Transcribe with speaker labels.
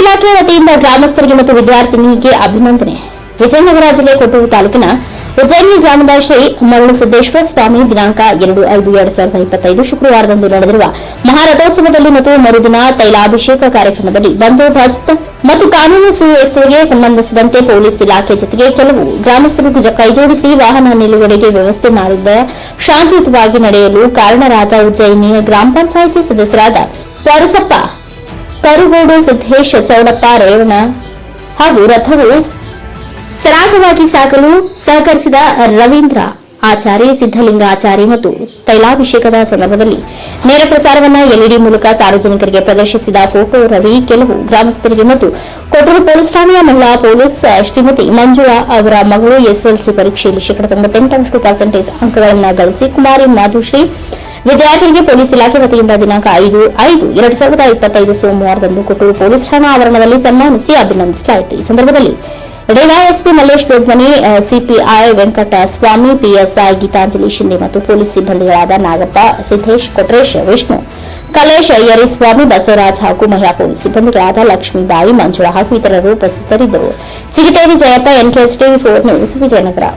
Speaker 1: ಇಲಾಖೆ ವತಿಯಿಂದ ಗ್ರಾಮಸ್ಥರಿಗೆ ಮತ್ತು ವಿದ್ಯಾರ್ಥಿನಿಗೆ ಅಭಿನಂದನೆ. ವಿಜಯನಗರ ಜಿಲ್ಲೆ ಕೊಟ್ಟೂರು ತಾಲೂಕಿನ ಉಜ್ಜಯಿನಿ ಗ್ರಾಮದ ಶ್ರೀ ಮರಳು ಸಿದ್ದೇಶ್ವರ ಸ್ವಾಮಿ ದಿನಾಂಕ ಎರಡು ಐದು ಎರಡ್ ಸಾವಿರದ ಇಪ್ಪತ್ತೈದು ಶುಕ್ರವಾರದಂದು ನಡೆದಿರುವ ಮಹಾರಥೋತ್ಸವದಲ್ಲಿ ಮತ್ತು ಮರುದಿನ ತೈಲಾಭಿಷೇಕ ಕಾರ್ಯಕ್ರಮದಲ್ಲಿ ಬಂದೋಬಸ್ತ್ ಮತ್ತು ಕಾನೂನು ಸುವ್ಯವಸ್ಥೆಗೆ ಸಂಬಂಧಿಸಿದಂತೆ ಪೊಲೀಸ್ ಇಲಾಖೆ ಜೊತೆಗೆ ಕೆಲವು ಗ್ರಾಮಸ್ಥರು ಕೈಜೋಡಿಸಿ ವಾಹನ ನಿಲುಗಡೆಗೆ ವ್ಯವಸ್ಥೆ ಮಾಡಿದ್ದ ಶಾಂತಿಯುತವಾಗಿ ನಡೆಯಲು ಕಾರಣರಾದ ಉಜ್ಜಯಿನಿಯ ಗ್ರಾಮ ಪಂಚಾಯಿತಿ ಸದಸ್ಯರಾದ ಪರಸಪ್ಪ ಕರುಗೋಡು ಸಿದ್ದೇಶ ಚೌಡಪ್ಪ ರೇವಣ ಹಾಗೂ ರಥವು ಸರಾಗವಾಗಿ ಸಾಗಲು ಸಹಕರಿಸಿದ ರವೀಂದ್ರ ಆಚಾರಿ ಸಿದ್ದಲಿಂಗ ಆಚಾರಿ ಮತ್ತು ತೈಲಾಭಿಷೇಕದ ಸಂದರ್ಭದಲ್ಲಿ ನೇರ ಪ್ರಸಾರವನ್ನ ಎಲ್ಇಡಿ ಮೂಲಕ ಸಾರ್ವಜನಿಕರಿಗೆ ಪ್ರದರ್ಶಿಸಿದ ಫೋಟೋ ರವಿ, ಕೆಲವು ಗ್ರಾಮಸ್ಥರಿಗೆ ಮತ್ತು ಕೊಟ್ಟೂರು ಪೊಲೀಸ್ ಠಾಣೆಯ ಮಹಿಳಾ ಪೊಲೀಸ್ ಶ್ರೀಮತಿ ಮಂಜುಳಾ ಅವರ ಮಗಳು ಎಸ್ಎಲ್ಸಿ ಪರೀಕ್ಷೆಯಲ್ಲಿ ಶೇಕಡ ತೊಂಬತ್ತೆಂಟರಷ್ಟು ಪರ್ಸೆಂಟೇಜ್ ಅಂಕಗಳನ್ನು ಗಳಿಸಿ ಕುಮಾರಿ ಮಾಧುಶ್ರೀ ವಿದ್ಯಾರ್ಥಿಗಳಿಗೆ ಪೊಲೀಸ್ ಇಲಾಖೆ ವತಿಯಿಂದ ದಿನಾಂಕ ಐದು ಐದು, ಎರಡ್ ಸಾವಿರದ ಇಪ್ಪತ್ತೈದು ಸೋಮವಾರದಂದು ಕೊಟ್ಟೂರು ಪೊಲೀಸ್ ಠಾಣಾ ಆವರಣದಲ್ಲಿ ಸನ್ಮಾನಿಸಿ ಅಭಿನಂದಿಸಲಾಯಿತು. ಈ ಸಂದರ್ಭದಲ್ಲಿ DYSP Mallesh Dodmani CPI Venkata Swamy PSI Geetanjali Shinde ಮತ್ತು ಪೊಲೀಸ್ ಸಿಬ್ಬಂದಿಗಳಾದ ನಾಗಪ್ಪ, ಸಿದ್ದೇಶ್, ಕೊಟ್ರೇಶ್, ವಿಷ್ಣು, ಕಲೇಶ್ ಯರಿಸ್ವಾಮಿ ಬಸವರಾಜ್ ಹಾಗೂ ಮಹಿಳಾ ಪೊಲೀಸ್ ಸಿಬ್ಬಂದಿಗಳಾದ ಲಕ್ಷ್ಮೀಬಾಯಿ, ಮಂಜುಳಾ ಹಾಗೂ ಇತರರು ಉಪಸ್ಥಿತರಿದ್ದರು. Chigateri Jayappa NKS TV four news, Vijayanagara.